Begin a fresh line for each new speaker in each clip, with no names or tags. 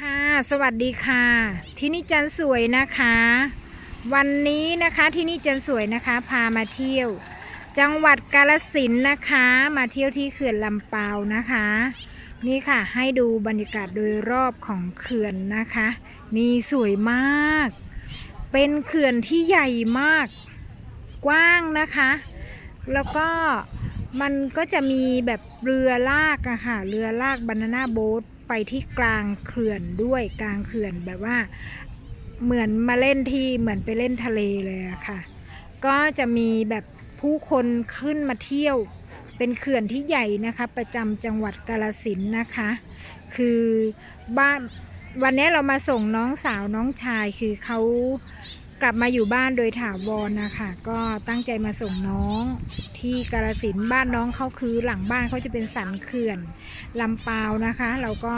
ค่ะ สวัสดีค่ะ ที่นี่จันสวยนะคะ วันนี้นะคะที่นี่จันสวยนะคะ พามาเที่ยว จังหวัดกาลสินนะคะ มาเที่ยวที่เขื่อนลำปาวนะคะ นี่ค่ะให้ดูบรรยากาศโดยรอบของเขื่อนนะคะ นี่สวยมาก เป็นเขื่อนที่ใหญ่มาก กว้างนะคะ แล้วก็มันก็จะมีแบบเรือลากอะค่ะ เรือลากบานาน่าโบ๊ท ไปที่กลางเขื่อนด้วยกลางเขื่อนแบบว่าเหมือนมาเล่นที่เหมือนไปเล่นทะเลเลยค่ะ ก็จะมีแบบผู้คนขึ้นมาเที่ยว เป็นเขื่อนที่ใหญ่นะคะ ประจำจังหวัดกาลสินนะคะ คือบ้านวันนี้เรามาส่งน้องสาวน้องชายคือเขา กลับมาอยู่บ้านโดยถาวรนะคะ ก็ตั้งใจมาส่งน้องที่กาลสินบ้านน้องเขาคือหลังบ้านเขาจะเป็นสันเขื่อนลำปาวนะคะ เราก็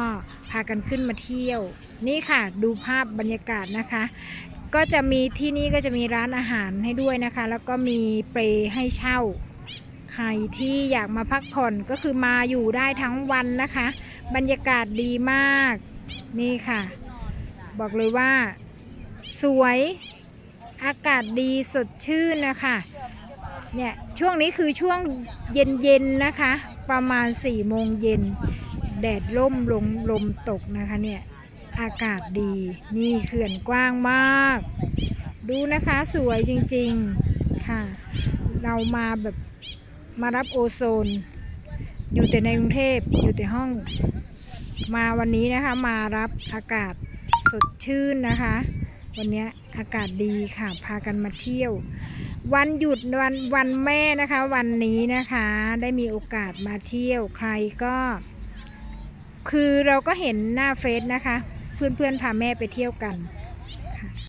พากันขึ้นมาเที่ยว นี่ค่ะดูภาพบรรยากาศนะคะ ก็จะมีที่นี่ก็จะมีร้านอาหารให้ด้วยนะคะ แล้วก็มีเปรให้เช่า ใครที่อยากมาพักผ่อนก็คือมาอยู่ได้ทั้งวันนะคะ บรรยากาศดีมาก นี่ค่ะ บอกเลยว่าสวย อากาศดีสดชื่นนะคะเนี่ยช่วงนี้คือช่วงเย็นๆนะคะ ประมาณ4ี่โมงเย็น แดดล่มลงลมตกนะคะเนี่ยอากาศดีนี่เขื่อนกว้างมาก ดูนะคะสวยจริงๆค่ะ เรามาแบบมารับโอโซน อยู่แต่ในกรุงเทพอยู่แต่ห้อง มาวันนี้นะคะมารับอากาศสดชื่นนะคะ วันนี้อากาศดีค่ะ พากันมาเที่ยว วันหยุดวันวันแม่นะคะ วันนี้นะคะได้มีโอกาสมาเที่ยวใครก็ คือเราก็เห็นหน้าเฟซนะคะ เพื่อนๆพาแม่ไปเที่ยวกัน